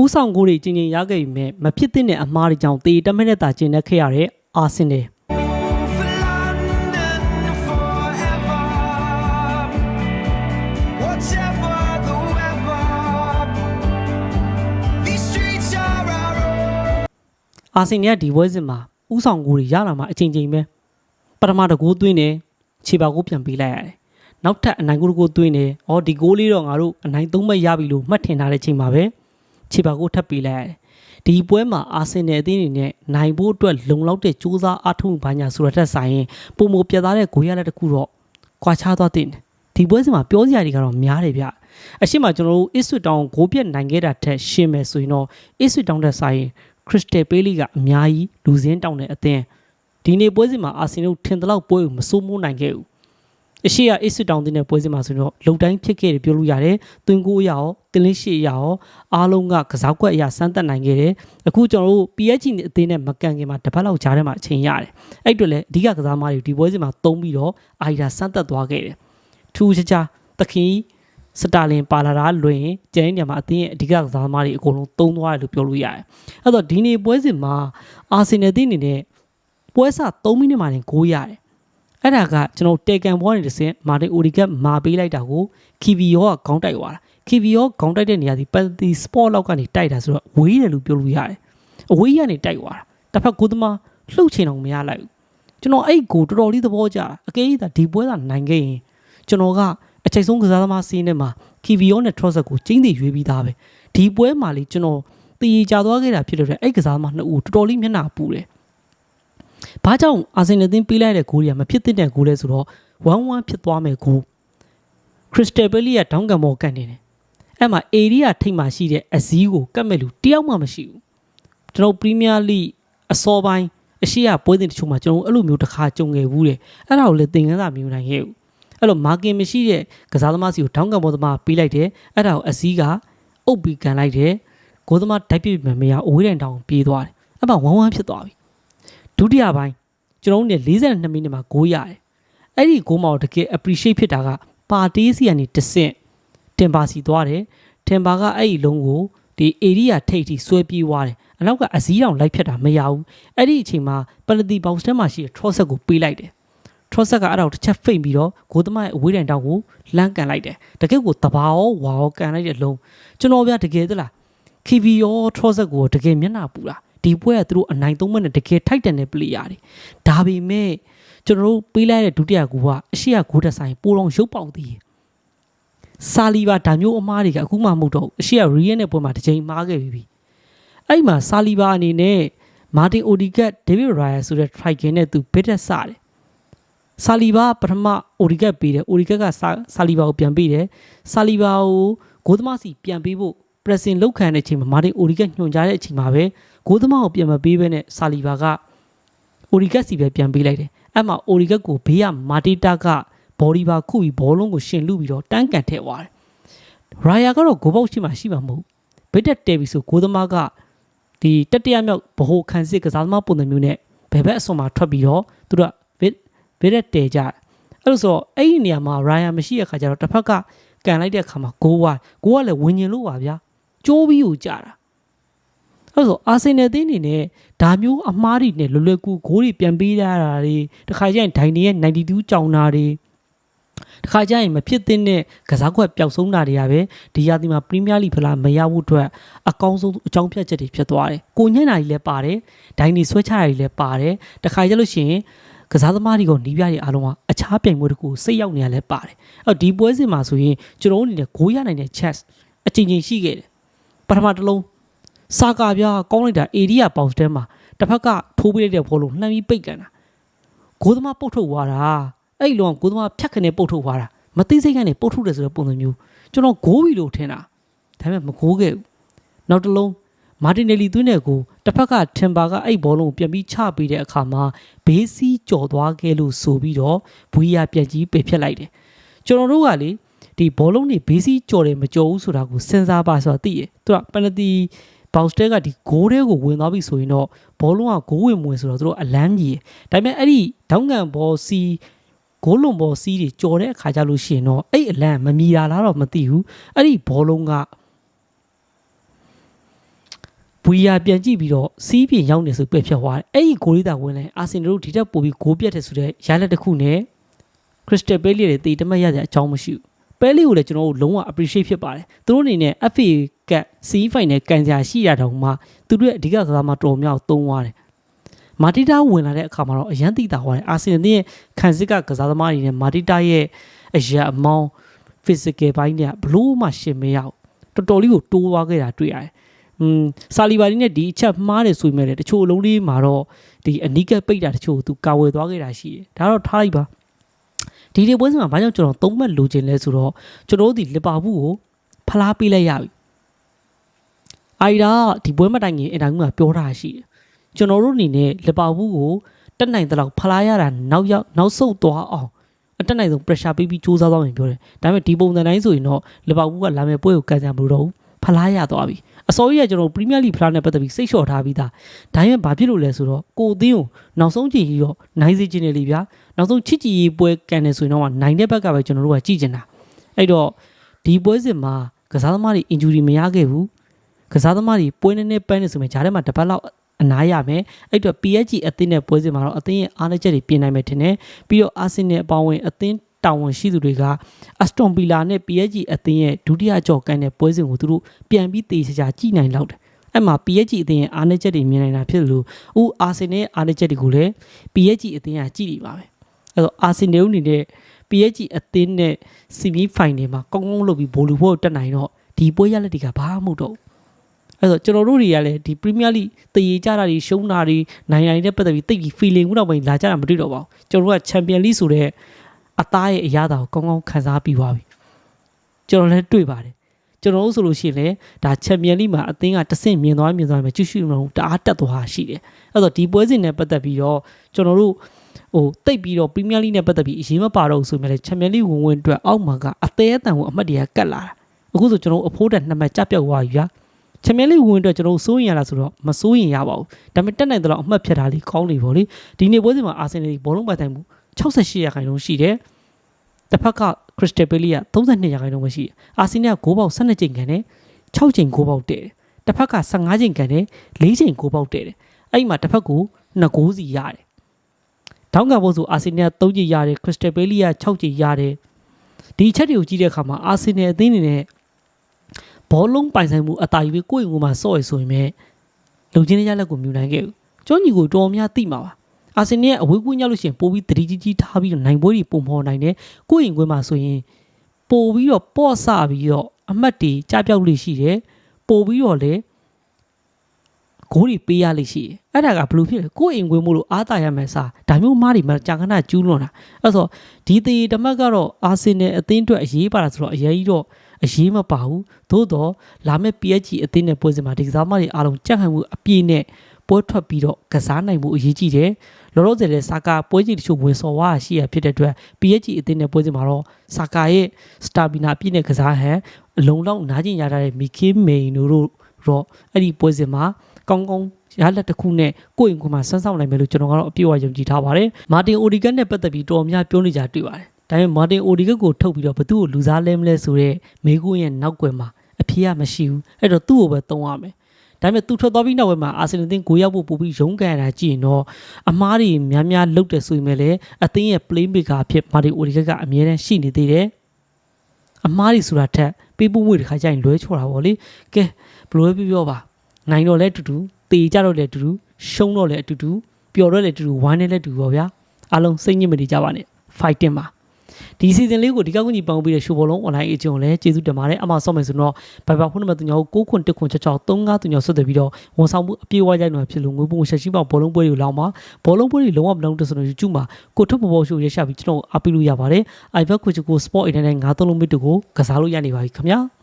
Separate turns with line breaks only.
ဥဆောင်ကိုတွေကျင်ကျင်ရခဲ့ပြီမဲ့မဖြစ်သင့်တဲ့အမှားတွေကြောင့်တေတမက်နဲ့တာကျင်နေခဲ့ရတဲ့အာဆင်နယ်
For London forever. Whatever the weather, these streets are our own.
အာဆင်နယ်ကဒီပွဲစဉ်မှာဥဆောင်ကိုတွေရလာမှအချိန်ချင်းပဲပထမတကူသွင်းတယ်ခြေပါကိုပြန်ပေးလိုက်ရတယ်နောက်ထပ်အနိုင်ကိုတကူသွင်းတယ်ဩဒီဂိုးလေးတော့ငါတို့အနိုင်သုံးမဲ့ရပြီလို့မှတ်ထင်ထားတဲ့ချိန်မှာပဲ ခြေပါကိုထပ်ပေးလိုက်ရတယ်ဒီပွဲမှာအာဆင်နယ်အသင်းအနေနဲ့နိုင်ဖို့အတွက်လုံလောက်တဲ့စူးစမ်းအားထုတ်မှုဘာညာဆိုတဲ့ထက်ဆိုင်ရင်ပုံမပြတ်သားတဲ့ဂိုးရလက်တစ်ခုတော့ကွာခြားသွားတဲ့ဒီပွဲစဉ်မှာပြောစရာတွေကတော့များတယ်ဗျအရှိမကျွန်တော်တို့အစ်ဆွတောင်ဂိုးပြက်နိုင်ခဲ့တာထက်ရှင်းမယ်ဆိုရင်တော့အစ်ဆွတောင်တဲ့ဆိုင်ခရစ်စတယ်ပေးလီကအများကြီးလူစင်းတောင်တဲ့အသင်းဒီနေ့ပွဲစဉ်မှာအာဆင်နယ်ထင်သလောက်ပွဲကိုမစိုးမိုးနိုင်ခဲ့ဘူး အရှိရအစ်ဆွတောင်တဲ့ပွဲစဉ်မှာဆိုရင်တော့လုံတိုင်းဖြစ်ခဲ့တယ်ပြောလို့ရတယ်တွင်ကိုရရောတင်းလင်းရှိရရောအားလုံးကကစားကွက်အရာစမ်းသပ်နိုင်ခဲ့တယ်အခုကျွန်တော်တို့ PSG နဲ့အသင်းနဲ့မကန်ခင်မှာတစ်ပတ်လောက်ကြားထဲမှာအချိန်ရတယ်အဲ့အတွက်လည်းအဓိကကစားသမားတွေဒီပွဲစဉ်မှာတုံးပြီးတော့အာရီဒါစမ်းသပ်သွားခဲ့တယ်ထူးခြားခြားသခင်စတာလင်ပါလာတာလွင်ရင်ကျန်တဲ့နေရာမှာအသင်းရဲ့အဓိကကစားသမားတွေအကုန်လုံးတုံးသွားတယ်လို့ပြောလို့ရတယ်အဲ့တော့ဒီနေ့ပွဲစဉ်မှာအာဆင်နယ်အသင်းအနေနဲ့ပွဲစ3မိနစ်မှတင်ဂိုးရတယ် အဲ့ဒါကကျွန်တော်တေကန်ဘောနေတစ်စင်မာတင်အိုဒီကတ်မာပေးလိုက်တာကိုခီဗီယောကခေါင်းတိုက်သွားတာခီဗီယောခေါင်းတိုက်တဲ့နေရာဒီပန်တီစပေါ့လောက်ကနေတိုက်တာဆိုတော့ဝေးတယ်လို့ပြောလို့ရတယ်အဝေးကနေတိုက်သွားတာတစ်ဖက်ကိုသမားလှုပ်ချင်အောင်မရလိုက်ဘူးကျွန်တော်အဲ့ကိုတော်တော်လေးသဘောကျတာအကယ်၍သာဒီပွဲသာနိုင်ခဲ့ရင်ကျွန်တော်ကအချိန်ဆုံးကစားသမားစီးနေမှာခီဗီယောနဲ့ထရော့ဆက်ကိုကျင်းသေးရွေးပြီးသားပဲဒီပွဲမှာလေကျွန်တော်တည်ကြသွားခဲ့တာဖြစ်လို့တဲ့အဲ့ကစားသမားနှစ်ဦးတော်တော်လေးမျက်နှာပူတယ်။ ဘာကြောင့်အာဆင်နယ်အသင်းပေးလိုက်တဲ့ဂိုးတွေကမဖြစ်သင့်တဲ့ဂိုးလဲဆိုတော့1-1ဖြစ်သွားမယ်ဂိုးခရစ်စတယ်ဘယ်လီကဒေါင်းကန်ဘောကန်နေတယ်။အဲ့မှာအေရီယာထိတ်မှရှိတဲ့အစည်းကိုကတ်မဲ့လူတယောက်မှမရှိဘူး။ကျွန်တော်ပရီးမီးယားလိအစောပိုင်းအရှိရပွဲစဉ်တချို့မှာကျွန်တော်အဲ့လိုမျိုးတစ်ခါကြုံခဲ့ဘူးတယ်။အဲ့ဒါကိုလည်းသင်ခန်းစာမျိုးနိုင်ခဲ့ဘူး။အဲ့လိုမာကင်မရှိတဲ့ကစားသမားစီကိုဒေါင်းကန်ဘောသမားပေးလိုက်တယ်။အဲ့ဒါကိုအစည်းကအုပ်ပြီးကန်လိုက်တယ်။ဂိုးသမားဓာတ်ပြစ်မမရအဝေးတန်တောင်ပြေးသွားတယ်။အဲ့မှာ1-1ဖြစ်သွားပြီ။ ဒုတိယပိုင်းကျွန်တော်တို့နဲ့42မိနစ်မှာဂိုးရတယ်အဲ့ဒီဂိုးမှာတကယ် appreciate ဖြစ်တာကပါတီးစီကနေတဆင့်တင်ပါစီသွားတယ်တင်ပါကအဲ့ဒီလုံးကိုဒီ area ထိပ်ထိဆွဲပြေးသွားတယ်အနောက်ကအစည်းအောင်လိုက်ဖြတ်တာမရဘူးအဲ့ဒီအချိန်မှာ penalty box ထဲမှာရှိတဲ့ trossard ကိုပေးလိုက်တယ် trossard ကအဲ့ဒါကိုတစ်ချက်ဖိတ်ပြီးတော့ဂိုးသမားရဲ့အဝေးတိုင်တောက်ကိုလမ်းကန်လိုက်တယ်တကယ်ကိုတဘာရောဝါရောကန်လိုက်တဲ့လုံးကျွန်တော်ပြတကယ်သလား KV ရော trossard ကိုတကယ်မျက်နှာပူလား ဒီပွဲကသူတို့အနိုင်သုံးမဲ့နဲ့တကယ်ထိုက်တန်တဲ့ player တွေဒါပေမဲ့ကျွန်တော်တို့ပေးလိုက်တဲ့ဒုတိယကူကအရှိရဂိုးတက်ဆိုင်ပိုတော့ရုပ်ပေါက်သေးတယ်ဆာလီဘာဒါမျိုးအမားတွေကအခုမှမဟုတ်တော့ဘူးအရှိရရီယန်နဲ့ပွဲမှာတစ်ချိန်မားခဲ့ပြီးပြီအဲ့မှာဆာလီဘာအနေနဲ့မာတင်အိုဒီကတ်ဒေးဗစ်ရိုင်ယာဆိုတဲ့ trigger နဲ့သူဘစ်တက်စတယ်ဆာလီဘာပထမအိုဒီကတ်ပေးတယ်အိုဒီကတ်ကဆာဆာလီဘာကိုပြန်ပေးတယ်ဆာလီဘာကိုဂိုးသမားစီပြန်ပေးဖို့ pressing လောက်ခံတဲ့အချိန်မှာမာတင်အိုဒီကတ်ညွှန်ကြားတဲ့အချိန်မှာပဲဂိုးသမားကိုပြန်မပေးဘဲနဲ့ဆာလီဘာကအိုဒီကတ်စီပဲပြန်ပေးလိုက်တယ်အဲ့မှာအိုဒီကတ်ကိုဘေးကမာတီတာကဘော်ဒီဘာခုပြီးဘောလုံးကိုရှင်လူပြီးတော့တန်းကန်ထည့်သွားတယ်ရာယာကတော့ဂိုးပေါက်ရှိမှရှိမှာမဟုတ်ဘစ်တက်တဲပြီဆိုဂိုးသမားကဒီတတိယမြောက်ဗဟိုခံစစ်ကစားသမားပုံစံမျိုးနဲ့ဘယ်ဘက်အစွန်မှာထွက်ပြီးတော့သူတို့ကဘစ်ဘစ်တက်တဲကြတယ်အဲ့လိုဆိုတော့အဲ့ဒီနေရာမှာရာယာမရှိတဲ့ခါကျတော့တစ်ဖက်ကကန်လိုက်တဲ့ခါမှာဂိုးဝါဂိုးကလည်းဝင်ញင်လို့ပါဗျာ ကျိုးပြီးကိုကြတာအဲ့ဆိုအာဆင်နယ်အသင်းအနေနဲ့ဒါမျိုးအမားတွေနဲ့လွယ်လွယ်ကူဂိုးတွေပြန်ပေးရတာတွေတခါကျရင်ဒိုင်နေရဲ့92ကြောင်တာတွေတခါကျရင်မဖြစ်သင့်တဲ့ကစားကွက်ပျောက်ဆုံးတာတွေကပဲဒီရာသီမှာပရီးမီးယားလိဖလားမရဖို့အတွက်အကောင်းဆုံးအကြောင်းပြချက်တွေဖြစ်သွားတယ်။ကိုညံ့တာကြီးလည်းပါတယ်။ဒိုင်နေဆွဲချတာကြီးလည်းပါတယ်။တခါကျလို့ရှိရင်ကစားသမားတွေကနီးပြားတွေအားလုံးကအခြားပြိုင်ပွဲတစ်ခုစိတ်ရောက်နေရလဲပါတယ်။အဲ့တော့ဒီပွဲစဉ်မှာဆိုရင်ကျွန်တော်တို့အနေနဲ့ဂိုးရနိုင်တဲ့ chance အချိန်ချင်းရှိခဲ့တယ်။ ပထမတစ်လုံးစာကာပြားကောင်းလိုက်တာအေရီယာပေါက်စတဲမှာတစ်ဖက်ကထိုးပေးလိုက်တဲ့ဘောလုံးလှမ်းပြီးပိတ်ကန်တာဂိုးသမားပုတ်ထုတ်သွားတာအဲ့ဒီလုံးကဂိုးသမားဖြတ်ခနဲ့ပုတ်ထုတ်သွားတာမသိစိတ်ကနေပုတ်ထုတ်တယ်ဆိုတဲ့ပုံစံမျိုးကျွန်တော်ဂိုးပြီလို့ထင်တာဒါပေမဲ့မဂိုးခဲ့ဘူးနောက်တစ်လုံးမာတင်နယ်လီသွင်းတဲ့ကိုတစ်ဖက်ကထင်ပါကအဲ့ဘောလုံးကိုပြန်ပြီးချပေးတဲ့အခါမှာဘေးစီးကြော်သွားခဲ့လို့ဆိုပြီးတော့ဘူရီယာပြန်ကြီးပယ်ဖြတ်လိုက်တယ်ကျွန်တော်တို့ကလေ ဒီဘောလုံးတွေဘေးစီးကြော်တယ်မကြော်ဘူးဆိုတာကိုစဉ်းစားပါဆိုတော့သိရသူကပန်နတီဘောက်စတဲကဒီဂိုးတဲကိုဝင်သွားပြီဆိုရင်တော့ဘောလုံးကဂိုးဝင်မဝင်ဆိုတော့သူတို့အလန်းကြီးဒါပေမဲ့အဲ့ဒီဒေါင်းကန်ဘောစီဂိုးလွန်ဘောစီတွေကြော်တဲ့အခါကျလို့ရှိရင်တော့အဲ့အလန်းမမီတာလားတော့မသိဘူးအဲ့ဒီဘောလုံးကဝီယာပြန်ကြည့်ပြီးတော့စီးပြင်ရောက်နေဆိုပြက်ဖြတ်သွားတယ်အဲ့ဒီဂိုးလေးသာဝင်လဲအာဆင်နယ်တို့ဒီတက်ပို့ပြီးဂိုးပြတ်တယ်ဆိုတဲ့ရလက်တစ်ခုနဲ့ခရစ္စတယ်ပဲလီတွေတေတမတ်ရတဲ့အကြောင်းမရှိဘူး ပဲလီကိုလည်းကျွန်တော်တို့လုံးဝ appreciate ဖြစ်ပါတယ်သူတို့အနေနဲ့ FA ကစီးဖိုင်နဲ့ကန်စရာရှိရတော့မှသူတို့ရဲ့အဓိကကစားမတော်မြောက်သုံးသွားတယ်မာတီတာဝင်လာတဲ့အခါမှာတော့အရန်တိတာသွားတယ်အာဆင်နယ်ရဲ့ခံစစ်ကကစားသမားတွေနဲ့မာတီတာရဲ့အရာအမောင်း physical ဘိုင်းတွေကဘလို့မှရှင်မရဘူးတော်တော်လေးကိုတိုးသွားခဲ့တာတွေ့ရတယ်อืมဆာလီဘာဒီနဲ့ဒီအချက်မှားတယ်ဆိုပေမဲ့လည်းတချို့အလုံးလေးမှာတော့ဒီအနီးကပ်ပိတ်တာတချို့ကိုသူကာဝယ်သွားခဲ့တာရှိတယ်ဒါတော့ထားလိုက်ပါ ဒီဒီပွဲစဉ်မှာဘာကြောင့်ကျွန်တော်သုံးမှတ်လိုချင်လဲဆိုတော့ကျွန်တော်တို့ဒီလီဗာပူးကိုဖလားပေးလိုက်ရပြီအိုင်ဒါဒီပွဲမတိုင်ခင်အင်တာဗျူးမှာပြောထားရှိတယ်ကျွန်တော်တို့အနေနဲ့လီဗာပူးကိုတက်နိုင်တဲ့လောက်ဖလားရတာနောက်ရောက်နောက်ဆုတ်သွားအောင်အတက်နိုင်ဆုံး pressure ပေးပြီးစူးစမ်းသွားမယ်ပြောတယ်ဒါပေမဲ့ဒီပုံစံတိုင်းဆိုရင်တော့လီဗာပူးကလာမယ့်ပွဲကိုကန်ကြမလို့တော့ဘူးဖလားရသွားပြီအစောကြီးကကျွန်တော်ပရီးမီးယားလိဖလားနဲ့ပတ်သက်ပြီးစိတ်လျှော့ထားပြီးသားဒါပေမဲ့ဘာဖြစ်လို့လဲဆိုတော့ကိုအသင်းကိုနောက်ဆုံးကြည့်ပြီးတော့နိုင်စေခြင်းနဲ့လေဗျာ နောက်ဆုံးချစ်ကြည်ရေးပွဲကန်နေဆိုရင်တော့နိုင်တဲ့ဘက်ကပဲကျွန်တော်တို့ကကြည့်ကျင်တာအဲ့တော့ဒီပွဲစဉ်မှာကစားသမားတွေ injury မရခဲ့ဘူးကစားသမားတွေပွဲနေနေပန်းနေဆိုမှဂျားထဲမှာတစ်ပတ်လောက်အနားရမယ်အဲ့တော့ PSG အသင်းနဲ့ပွဲစဉ်မှာတော့အသင်းရဲ့အားနည်းချက်တွေပြင်နိုင်မယ်ထင်တယ်ပြီးတော့အာဆင်နယ်အပေါင်းဝင်အသင်းတာဝန်ရှိသူတွေကအစတွန်ပီလာနဲ့ PSG အသင်းရဲ့ဒုတိယကြော်ကန်တဲ့ပွဲစဉ်ကိုသူတို့ပြန်ပြီးတေချာချာကြည့်နိုင်လောက်တယ်အဲ့မှာ PSG အသင်းရဲ့အားနည်းချက်တွေမြင်နိုင်တာဖြစ်လို့ဦးအာဆင်နယ်ရဲ့အားနည်းချက်တွေကိုလည်း PSG အသင်းကကြည့်နေပါပဲ အဲ့တော့အာဆင်နယ်အနေနဲ့ PSG အသင်းနဲ့ဆီမီဖိုင်နယ်မှာကောင်းကောင်းလုပ်ပြီးဘိုလူဖို့တက်နိုင်တော့ဒီပွဲရလက်တွေကဘာမှမဟုတ်တော့ဘူးအဲ့တော့ကျွန်တော်တို့တွေကလည်းဒီ Premier League တည်ရကြတာတွေရှုံးတာတွေနိုင်နိုင်တဲ့ပတ်သက်ပြီးတိတ်ပြီး feeling ခုတော့မှလာကြတာမတွေ့တော့ပါဘူးကျွန်တော်တို့က Champion League ဆိုတဲ့အသားရဲ့အရာတာကိုကောင်းကောင်းခံစားပြီးသွားပြီကျွန်တော်လည်းတွေ့ပါတယ်ကျွန်တော်တို့ဆိုလို့ရှိရင်လည်းဒါချန်ပီယံလိမှာအသင်းကတဆင့်မြင်သွားမြင်သွားမယ်ကြည့်ရှုမလို့တအားတက်သွားရှိတယ်အဲ့တော့ဒီပွဲစဉ်နဲ့ပတ်သက်ပြီးတော့ကျွန်တော်တို့ ဟိုတိတ်ပြီးတော့ပရီးမီးယားလိနဲ့ပတ်သက်ပြီးအရေးမပါတော့ဘူးဆိုမှလည်းချန်ပီယံလိဝင်ဝင်အတွက်အောက်မှာကအသေးအတန်ကိုအမှတ်တရကတ်လာတာအခုဆိုကျွန်တော်တို့အဖိုးတန်နှစ်မှတ်ကြပြောက်သွားပြီဗျာချန်ပီယံလိဝင်အတွက်ကျွန်တော်တို့စိုးရင်ရလားဆိုတော့မစိုးရင်ရပါဘူးဒါပေမဲ့တက်နိုင်တော့အမှတ်ဖြတ်တာလေးကောင်းနေပါလေဒီနေ့ပွဲစဉ်မှာအာဆင်နယ်ဘောလုံးပိုင်တိုင်မှု68ရာခိုင်နှုန်းရှိတယ်တစ်ဖက်ကခရစ္စတယ်ပယ်လီက32ရာခိုင်နှုန်းပဲရှိတယ်အာဆင်နယ်ကဂိုးပေါက်12ချိန်ခံတယ်6ချိန်ဂိုးပေါက်တဲ့တယ်တစ်ဖက်က15ချိန်ခံတယ်4ချိန်ဂိုးပေါက်တဲ့တယ်အဲ့ဒီမှာတစ်ဖက်ကို2ဂိုးစီရတယ် တောင်းကဖို့ဆိုအာဆင်နယ်က3ချိန်ရတယ်ခရစ္စတယ်ပယ်လီက6ချိန်ရတယ်ဒီအချက်တွေကိုကြည့်တဲ့အခါမှာအာဆင်နယ်အသင်းအနေနဲ့ဘောလုံးပိုင်ဆိုင်မှုအတားယူပြီးကိုယ့်ရင်ကိုယ်မှာစော့ရဆိုရင်ပဲလုံချင်းရလက်ကိုမြူနိုင်ခဲ့ဘူးကျောင်းကြီးကိုတော်များသိမှာပါအာဆင်နယ်ကအဝေးကွင်းရောက်လို့ရှိရင်ပို့ပြီးတတိကြီးကြီးထားပြီးတော့နိုင်ပွဲတွေပုံဖော်နိုင်တယ်ကိုယ့်ရင်ကွင်းမှာဆိုရင်ပို့ပြီးတော့ပေါ့ဆပြီးတော့အမှတ်တွေကြားပြောက်လို့ရှိတယ်ပို့ပြီးတော့လေ ဂိုးတွေပေးရလိမ့်ရှိတယ်အဲ့ဒါကဘယ်လိုဖြစ်လဲကိုယ့်အိမ်ကွင်းမို့လို့အားတာရမယ်စားဒါမျိုးမားတွေမှာကြာခဏကျူးလွန်တာအဲ့ဆိုဒီတေတမတ်ကတော့အာဆင်နယ်အသင်းအတွက်အရေးပါတာဆိုတော့အရေးကြီးတော့အရေးမပါဘူးသို့တော့လာမယ့် PSG အသင်းနဲ့ပွဲစဉ်မှာဒီကစားမတွေအားလုံးကြက်ခံမှုအပြည့်နဲ့ပွဲထွက်ပြီးတော့ကစားနိုင်မှုအရေးကြီးတယ်လောလောဆယ်လည်းစာကာပွဲကြီးတချို့ဝင်စော်ဝါရှိရဖြစ်တဲ့အတွက် PSG အသင်းနဲ့ပွဲစဉ်မှာတော့စာကာရဲ့စတာဘီနာအပြည့်နဲ့ကစားဟန်အလုံးလောက်နားကျင်ရထားတဲ့မီကီမေင်တို့တော့အဲ့ဒီပွဲစဉ်မှာ ကောင်းကောင်းရလက်တစ်ခုနဲ့ကိုယ့်ရင်ကိုယ်မှာဆန်းဆောင်နိုင်မယ်လို့ကျွန်တော်ကတော့အပြည့်အဝယုံကြည်ထားပါတယ်မာတင်အိုဒီဂတ်နဲ့ပတ်သက်ပြီးတော်များပြောနေကြတွေ့ပါတယ်ဒါပေမဲ့မာတင်အိုဒီဂတ်ကိုထုတ်ပြီးတော့ဘသူ့ကိုလူစားလဲမလဲဆိုတော့မေကွန်းရဲ့နောက်ွယ်မှာအဖြေကမရှိဘူးအဲ့တော့သူ့ကိုပဲသုံးရမယ်ဒါပေမဲ့သူထွက်သွားပြီးနောက်ပိုင်းမှာအာဆင်နယ်အသင်းကိုရောက်ဖို့ပို့ပြီးရုန်းကန်ရတာကြည့်ရင်တော့အမားတွေများများလုတ်တယ်ဆိုရင်လည်းအသင်းရဲ့ playmaker အဖြစ်မာတင်အိုဒီဂတ်ကအမြဲတမ်းရှိနေသေးတယ်အမားတွေဆိုတာထက်ပေးပို့မှုတွေခါကျရင်လွဲချော်တာပေါ့လေကဲဘယ်လိုပဲပြောပြောပါ နိုင်တော့လဲတူတူတေကြတော့လဲတူတူရှုံးတော့လဲအတူတူပျော်တော့လဲတူတူဝမ်းနဲ့လဲတူပေါ့ဗျာအားလုံးစိတ်ညစ်မနေကြပါနဲ့ fighting ပါဒီ season လေးကိုဒီကောက်ကူညီပန်ပေးတဲ့ရှိုးဘောလုံး online အကျုံလည်းကျေးဇူးတင်ပါတယ်အမှဆော့မယ်ဆိုတော့ Viber ဖုန်းနံပါတ်3ညကို6ခွန်1ခွန်6 6 3 5 3ညဆက်သွယ်ပြီးတော့ဝန်ဆောင်မှုအပြည့်အဝရိုက်နေမှာဖြစ်လို့ငွေပုံဆက်ရှိပေါဘောလုံးပွဲတွေကိုလောင်းပါဘောလုံးပွဲတွေလုံးဝမလုံးတဲ့ဆိုတော့ YouTube မှာကိုထုတ်ပေါ်ပေါ်ရှိုးရရှာပြီးကျွန်တော်အားပေးလို့ရပါတယ် iPad ကိုချကို Sport Internet 9သုံးလုံးမစ်တို့ကိုကစားလို့ရနေပါပြီခင်ဗျာ